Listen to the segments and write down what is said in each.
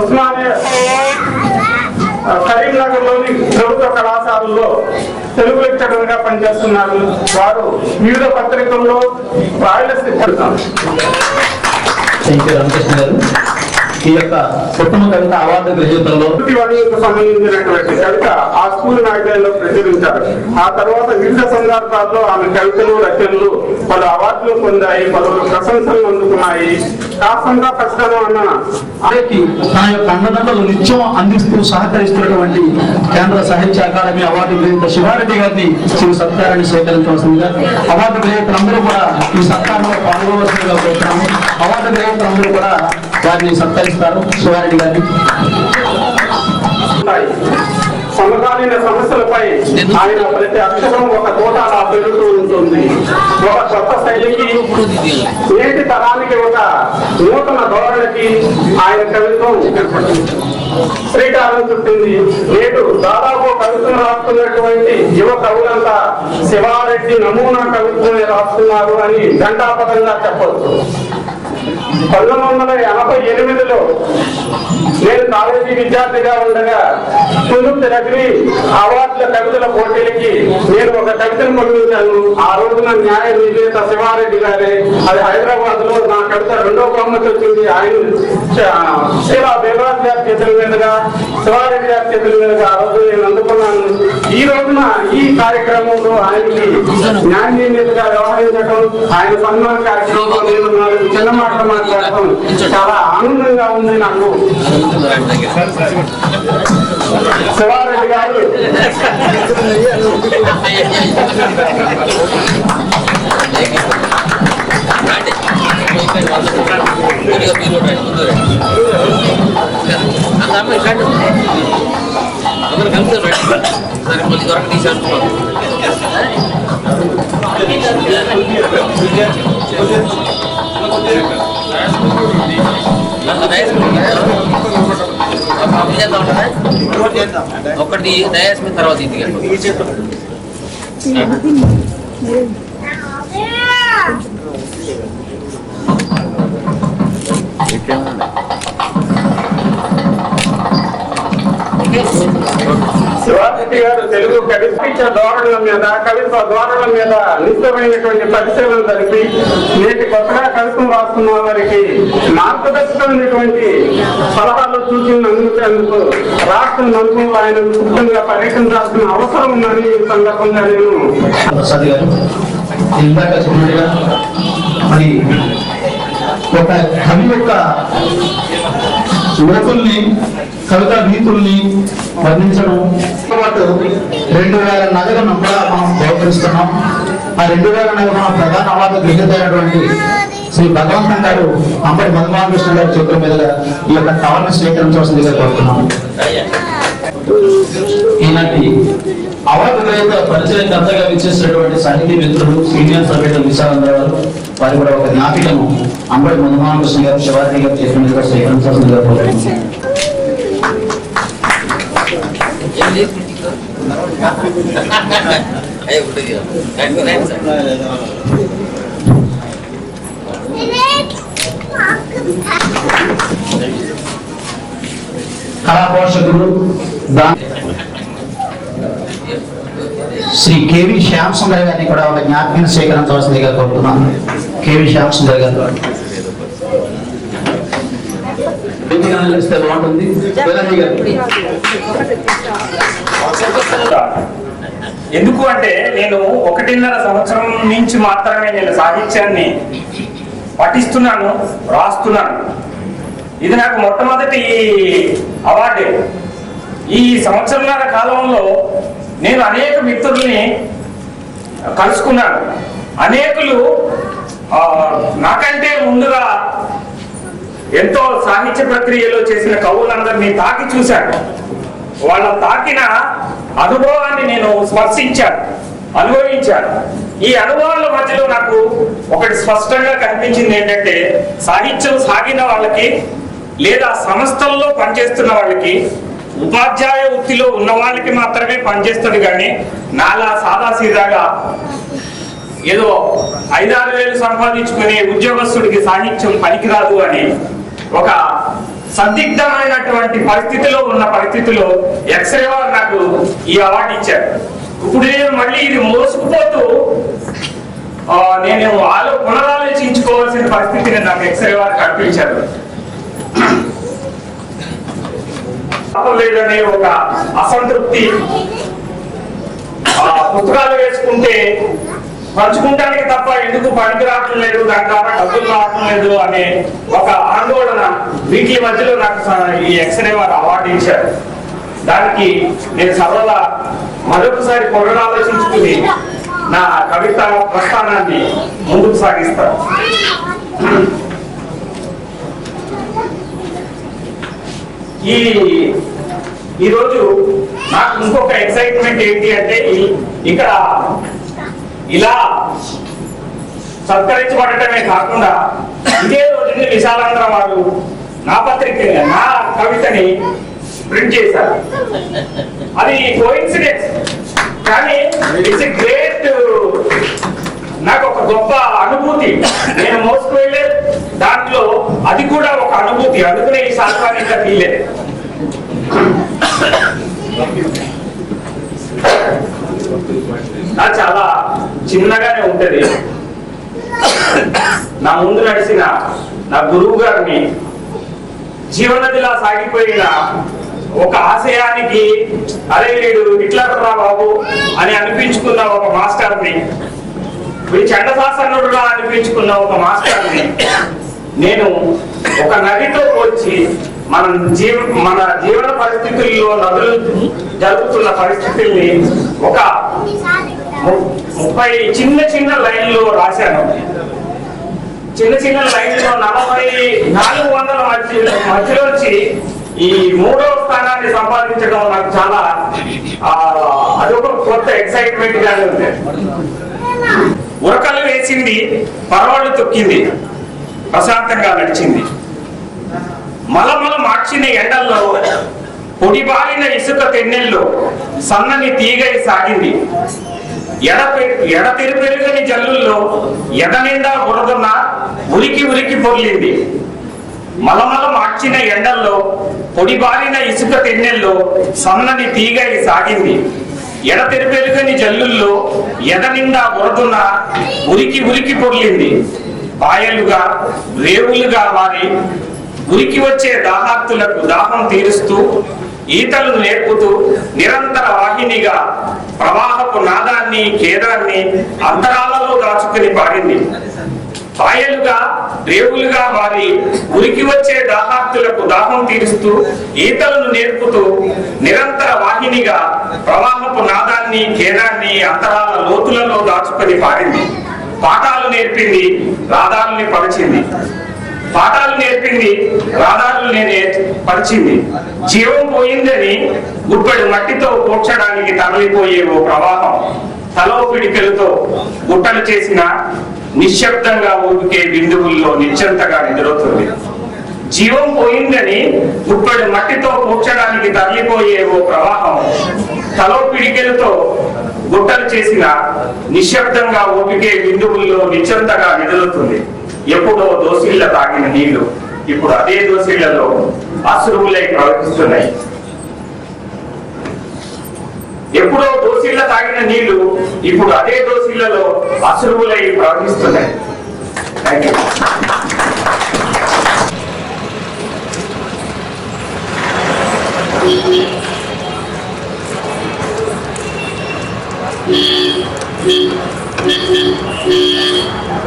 ఉస్మానియా కరీంనగర్లోని ప్రభుత్వ కళాశాలలో తెలుగు లెక్చరర్గా పనిచేస్తున్నారు. వారు వివిధ పత్రికల్లో రాయలసీమ రామకృష్ణ గారు. ఈ యొక్క ఉత్తమ కవిత అవార్డు గ్రహీతల్లో సంబంధించినటువంటి కవిత ఆ స్కూల్ మ్యాగజైన్లో ప్రచురించారు. ఆ తర్వాత వివిధ సందర్భాల్లో ఆమె కవితలు రచనలు పలు అవార్డులు పొందాయి పలువురు ప్రశంసలు అందుకున్నాయి. కాకుండా కష్టం అన్న తన యొక్క అన్నదండలు నిత్యం అందిస్తూ సహకరిస్తున్నటువంటి కేంద్ర సాహిత్య అకాడమీ అవార్డు గ్రహీత శివారెడ్డి గారిని శ్రీ సత్కారాన్ని స్వీకరించవలసిందిగా అవార్డు గ్రహీతలందరూ కూడా ఈ సత్కారంలో పాల్గొవలసిందిగా కోరుతున్నాము. అవార్డు గ్రహీతలందరూ కూడా వారిని సత్కరిస్తారు శివారెడ్డి గారిని. సమకాలీన సమస్యలపై ఆయన ప్రతి అక్షరం ఒక తోటలా పెరుగుతూ ఉంటుంది. ఒక కొత్త శైలికి నేటి తరానికి ఒక నూతన ధోరణికి ఆయన కవిత్వం శ్రీకారం చుట్టింది. నేడు దాదాపు కవిత్వం రాస్తున్నటువంటి యువ కవులంతా శివారెడ్డి నమూనా కవిత్వమే రాస్తున్నారు అని ఘంటాపదంగా చెప్పవచ్చు పంతొమ్మిది వందల ఎనభై ఎనిమిదిలో నేను కాలేజీ విద్యార్థిగా ఉండగా తులుపు నగరి అవార్డుల కవితల పోటీలకి నేను ఒక కవితను పంపించాను ఆ రోజున న్యాయ విజేత శివారెడ్డి గారే అది హైదరాబాద్లో నా కవిత రెండో బహుమతి వచ్చింది. ఆయన శిలా దేవరాజ్ గారి చేతుల మీదుగా శివారెడ్డి గారి చేతుల మీదుగా ఆ రోజు నేను అందుకున్నాను. ఈ రోజున ఈ కార్యక్రమంలో ఆయనకి న్యాయ వ్యవహరించడం ఆయన సన్మాన కార్యక్రమంలో నేను చిన్న మాటలు మాట్లాడటం చాలా ఆనందంగా ఉంది నాకు. శివారెడ్డి గారు అందరూ కలిసి రండి సరే మళ్ళీ దొరక తీసాను ఒకటి డయాస్ మీద తర్వాత ఇంటికి శివారెడ్డి గారు తెలుగు కవిత్వ ధోరణుల మీద కవిత్వ ధోరణుల మీద నిత్యమైనటువంటి పరిశీలన జరిపి నేటి కొత్తగా కవిత్వం రాస్తున్న వారికి మార్గదర్శకమైనటువంటి సలహాలు సూచనలు అందించేందుకు రాష్ట్ర నలుగురు ఆయన ముఖ్యంగా పర్యటించాల్సిన అవసరం ఉందని ఈ సందర్భంగా నేను ఇందాక చెప్పినట్టుగా మరి ఒక కవి యొక్క యువకుల్ని కవిత గీతుల్ని వర్ణించడం. పాటు రెండు వేల నగలను కూడా మనం బహుకరిస్తున్నాం. ఆ రెండు వేల నగదు మన ప్రధాన అవార్డు గ్రహీత శ్రీ భగవంతం గారు అంబటి మధుమోహన్ కృష్ణ గారి చేతుల మీదుగా ఈ యొక్క కవర్ను స్వీకరించవలసిందిగా కోరుతున్నాం. ఈనాటి అవార్డు గ్రహీత పరిచయ కర్తగా విచ్చేసినటువంటి సాహితీ మిత్రులు సీనియర్ సభ్యులు విశాలంద్ర గారు. వారి కూడా ఒక జ్ఞాపికను అంబడి మధుమోహన్ కృష్ణ గారు శివాజీ గారు చేసిన మీదుగా స్వీకరించాల్సిందిగా కోరుతున్నాం ఏం కళా పోషకులు దా- శ్రీ కేవి శ్యామ్ సుందర్ గారిని కూడా ఒక జ్ఞాపకం స్వీకరించవలసిందిగా కోరుతున్నాను. కేవి శ్యామ్ సుందర్ గారు ఎందుకు బాగుంటుంది. ఎందుకు అంటే నేను ఒకటిన్నర సంవత్సరం నుంచి మాత్రమే నేను సాహిత్యాన్ని పఠిస్తున్నాను రాస్తున్నాను. ఇది నాకు మొట్టమొదటి అవార్డు. ఈ సంవత్సరాల కాలంలో నేను అనేక మిత్రుల్ని కలుసుకున్నాను. అనేకులు నాకంటే ముందుగా ఎంతో సాహిత్య ప్రక్రియలో చేసిన కవులందరినీ తాకి చూశాను. వాళ్ళ తాకిన అనుభవాన్ని నేను స్పర్శించాను అనుభవించాను. ఈ అనుభవాల మధ్యలో నాకు ఒకటి స్పష్టంగా కనిపించింది ఏంటంటే సాహిత్యం సాగిన వాళ్ళకి లేదా సంస్థల్లో పనిచేస్తున్న వాళ్ళకి ఉపాధ్యాయ వృత్తిలో ఉన్న వాళ్ళకి మాత్రమే పనిచేస్తుంది కానీ నాలా సాదా సీదాగా ఏదో ఐదారు వేలు సంపాదించుకునే ఉద్యోగస్తుడికి సాహిత్యం పనికిరాదు అని ఒక సందిగ్ధమైనటువంటి పరిస్థితిలో ఉన్న పరిస్థితిలో ఎక్స్రే వారు నాకు ఈ అవార్డు ఇచ్చారు. ఇప్పుడు నేను మళ్ళీ ఇది మోసుకుపోతూ నేను ఆలో పునరాలోచించుకోవాల్సిన పరిస్థితిని నాకు ఎక్స్రే వారు కల్పించారు. లేదనే ఒక అసంతృప్తి ఆ, పుస్తకాలు వేసుకుంటే పంచుకుంటానికి తప్ప ఎందుకు పనికి రావటం లేదు దాని ద్వారా డబ్బులు రావటం లేదు అనే ఒక ఆందోళన వీటి మధ్యలో నాకు ఈ ఎక్స్రే వారు అవార్డు ఇచ్చారు. దానికి నేను సర్వదా మరొకసారి పునరాలోచించుకుని నా కవిత ప్రస్థానాన్ని ముందుకు సాగిస్తాను. ఈ ఈరోజు నాకు ఇంకొక ఎక్సైట్మెంట్ ఏంటి అంటే ఇక్కడ ఇలా సత్కరించబడటమే కాకుండా ఇదే రోజుని విశాలాంధ్ర వారు నా పత్రిక నా కవితని ప్రింట్ చేశారు. అది కోయిన్సిడెన్స్ కానీ ఇట్స్ గ్రేట్ నాకు ఒక గొప్ప అనుభూతి. నేను మోసుకు వెళ్ళే దాంట్లో అది కూడా ఒక అనుభూతి. అందుకనే ఈ శాస్త్రాన్ని ఇంకా తీయలేదు. నా చాలా చిన్నగానే ఉంటది. నా ముందు నడిచిన నా గురువు గారిని జీవనదిలా సాగిపోయిన ఒక ఆశయానికి అరే వీడు ఇట్లా రా బాబు అని అనిపించుకున్న ఒక మాస్టర్ని వీడు చండశాసనుడులా అనిపించుకున్న ఒక మాస్టర్ని నేను ఒక నదితో పోల్చి మన జీవ మన జీవన పరిస్థితుల్లో నదులు జరుగుతున్న పరిస్థితుల్ని ఒక ముప్పై చిన్న చిన్న లైన్లో రాశాను. చిన్న చిన్న లైన్లో నలభై నాలుగు వందల మధ్య మధ్యలోంచి ఈ మూడవ స్థానాన్ని సంపాదించడం నాకు చాలా అది అదొక కొత్త ఎక్సైట్మెంట్ గానే ఉంది. ఉరకలు వేసింది పరవాళ్ళు తొక్కింది ప్రశాంతంగా నడిచింది. మలమల మార్చిన ఎండల్లో పొడిబారిన ఇసుక తెన్నెల్లో సన్నని తీగై సాగింది. ఎడపె ఎడతెరు పెరుగని జల్లుల్లో ఎదనిండా బురదన్న ఉరికి ఉరికి పొర్లింది. మలమల మార్చిన ఎండల్లో పొడిబారిన ఇసుక తెన్నెల్లో సన్నని తీగై సాగింది. ఎడతెరిపెలుగని జల్లుల్లో ఎద నిండా బురదున్న ఉరికి ఉరికి పొర్లింది పాయలుగా రేవులుగా మారి ఉరికి వచ్చే దాహార్తులకు దాహం తీరుస్తూ ఈతలు నేర్పుతూ నిరంతర వాహినిగా ప్రవాహపు నాదాన్ని కేదాన్ని అంతరాలలో దాచుకుని పాడింది పాయలుగా రేవులుగా మారి ఉరికి వచ్చే దాహార్తులకు దాహం తీరుస్తూ ఈతలను నేర్పుతూ నిరంతర వాహినిగా ప్రవాహపు నాదాన్ని ఖేదాన్ని అంతరాల లోతులలో దాచుకొని పారింది పాఠాలు నేర్పింది రాధాలని పరిచింది పాఠాలు నేర్పింది రాధాలు నేనే పరిచింది జీవం పోయిందని గుప్పడు మట్టితో కూర్చడానికి తరలిపోయే ఓ ప్రవాహం తలో పిడికలతో గుట్టలు చేసిన నిశ్శబ్దంగా ఊరికే బిందువుల్లో నిశ్చంతగా నిద్రవుతుంది జీవం పోయిందని గుప్పెడు మట్టితో కూర్చడానికి తరలిపోయే ఓ ప్రవాహం తలో పిడికెలతో గుట్టలు చేసిన నిశ్శబ్దంగా ఊపికే బిందువుల్లో నిశ్చంతగా నిదులుతుంది ఎప్పుడో దోసిళ్ళ తాగిన నీళ్ళు ఇప్పుడు అదే దోసిళ్ళలో అశ్రువులై ప్రవహిస్తున్నాయి. ఎప్పుడో దోసిళ్ళ తాగిన నీళ్ళు ఇప్పుడు అదే దోసిళ్ళలో అశ్రువులై ప్రవహిస్తున్నాయి. థ్యాంక్ యూ జరుగుతుందా ఆ,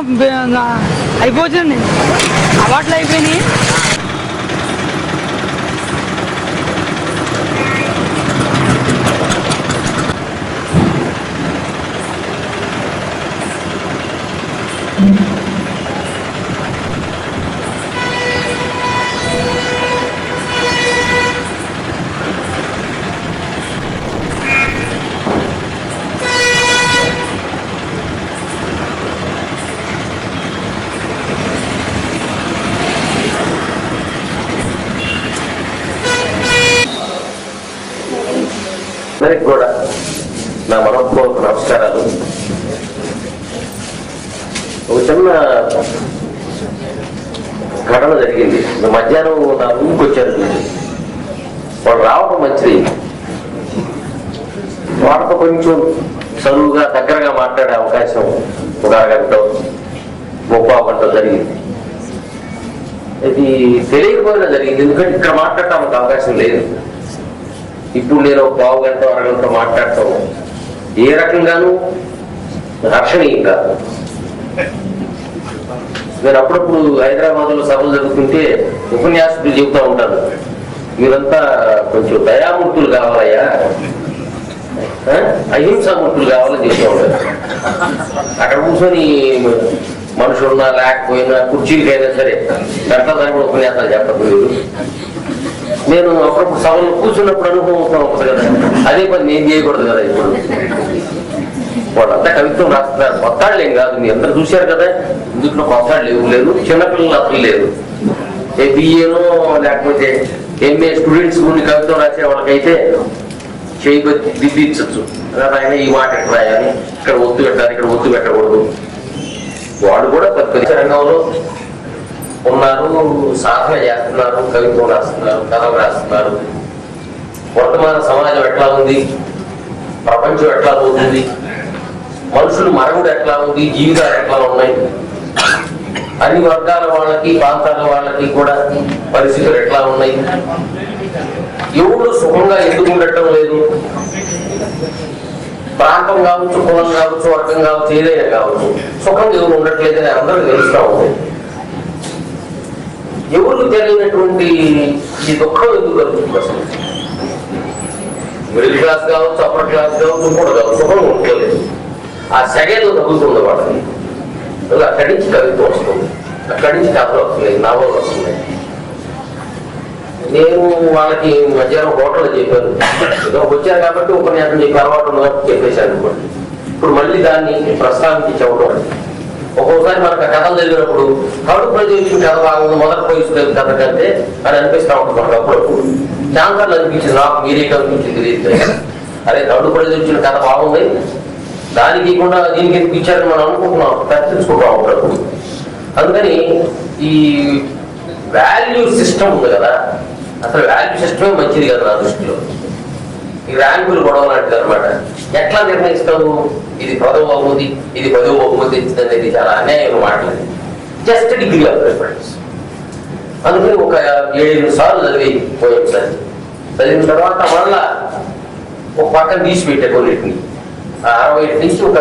బ- అయిపోతుంది. అలవాట్లు అయిపోయినాయి. అందరికి కూడా నా మనపూర్వక నమస్కారాలు. ఒక చిన్న ఘటన జరిగింది. మధ్యాహ్నం నా రూమ్కి వచ్చారు వాళ్ళు రావడం మంచిది. వాళ్ళతో కొంచెం చదువుగా దగ్గరగా మాట్లాడే అవకాశం ఒక అరగంట ముప్పై గంట జరిగింది. ఇది తెలియకపోయినా జరిగింది. ఎందుకంటే ఇక్కడ మాట్లాడటానికి అవకాశం లేదు. ఇప్పుడు నేను పావు గంట అరగంట మాట్లాడతాను ఏ రకంగానూ రక్షణీయం కాదు నేను అప్పుడప్పుడు హైదరాబాద్లో సభలు జరుగుతుంటే ఉపన్యాసకులు చెబుతూ ఉంటాను మీరంతా కొంచెం దయామూర్తులు కావాలయ్యా. అహింసామూర్తులు కావాలని చెప్తూ ఉంటారు. అక్కడ కూర్చొని మనుషులున్నా లేకపోయినా కుర్చీలకైనా సరే గంట ఉపన్యాసాలు చెప్పదు నేను అప్పుడప్పుడు సభలో కూర్చున్నప్పుడు అనుభవం కదా. అదే పని నేను చేయకూడదు కదా ఇప్పుడు. వాళ్ళంతా కవిత్వం రాస్తున్నారు. కొత్తాళ్ళు ఏం కాదు. మీరు అందరు చూశారు కదా. ఇందులో కొత్తాళ్ళు లేవు. లేదు. చిన్నపిల్లలు అసలు లేదు ఏ బిఏనో లేకపోతే ఎంఏ స్టూడెంట్స్ గురించి కవిత్వం రాసే వాళ్ళకైతే చేయబట్టి దిద్దించచ్చు ఆయన ఈ మాట ఎక్కడ రాయాలి? ఇక్కడ ఒత్తు పెట్టాలి ఇక్కడ ఒత్తు పెట్టకూడదు. వాడు కూడా పది రంగంలో ఉన్నారు సాధన చేస్తున్నారు కవిత్వం రాస్తున్నారు కథలు రాస్తున్నారు. వర్తమాన సమాజం ఎట్లా ఉంది? ప్రపంచం ఎట్లా పోతుంది? మనుషులు మరుగుడు ఎట్లా ఉంది? జీవితాలు ఎట్లా ఉన్నాయి? అన్ని వర్గాల వాళ్ళకి ప్రాంతాల వాళ్ళకి కూడా పరిస్థితులు ఎట్లా ఉన్నాయి? ఎవరు సుఖంగా ఎందుకు ఉండటం లేదు? ప్రాంతం కావచ్చు కులం కావచ్చు వర్గం కావచ్చు ఏదైనా కావచ్చు సుఖం ఎవరు ఉండట్లేదని అందరూ తెలుస్తూ ఉంది ఎవరు జరిగినటువంటి ఈ దుఃఖం ఎందుకు కలుగుతుంది అసలు మిడిల్ క్లాస్ కావచ్చు అప్పర్ క్లాస్ కావచ్చు కూడా కావచ్చు సుఖం ఉండలేదు ఆ సెగేలో తగ్గుతుంది వాళ్ళకి. అక్కడి నుంచి కవిత్వం వస్తుంది. అక్కడి నుంచి కథలు వస్తున్నాయి నవలు వస్తున్నాయి. నేను వాళ్ళకి మధ్యాహ్నం హోటల్ చెప్పాను. ఏదో వచ్చాను కాబట్టి ఉపన్యాసం చెప్పి అలవాటు ఉంది కాబట్టి చెప్పేశాను అనుకోండి. ఇప్పుడు మళ్ళీ దాన్ని ప్రస్తావించి చెప్పడం ఒక్కొక్కసారి మనకు ఆ కథలు చదివినప్పుడు థర్డ్ ప్రజెంట్ కథ బాగుంది మొదటి పోయిస్తుంది కథ కంటే అని అనిపిస్తా ఉంటుంది మనకు అప్పుడప్పుడు. చాంకర్లు అనిపించింది నాకు మీరే కనిపించింది తెలియదు అరే థర్డ్ ప్రజెంట్ కథ బాగుంది. దానికి కూడా దీనికి ఎందుకు ఇచ్చారని మనం అనుకుంటున్నాం చర్చించుకుంటాం అప్పుడప్పుడు అందుకని ఈ వాల్యూ సిస్టమ్ ఉంది కదా అసలు వాల్యూ సిస్టమే మంచిది కదా నా దృష్టిలో. ఈ ర్యాంకులు గొడవ లాంటిది అనమాట ఎట్లా నిర్ణయిస్తావు? ఇది పదవ బహుమతి ఇది పదవ బహుమతి ఇచ్చింది అనేది చాలా అన్యాయం మాట్లాడి జస్ట్ డిగ్రీ ఆఫ్ ప్రిఫరెన్స్ అందుకని ఒక ఏడు సార్లు చదివి పోయాం సార్ చదివిన తర్వాత మళ్ళా ఒక పక్కన తీసి పెట్టే కొన్నిటిని. ఆ అరవై నుంచి ఒక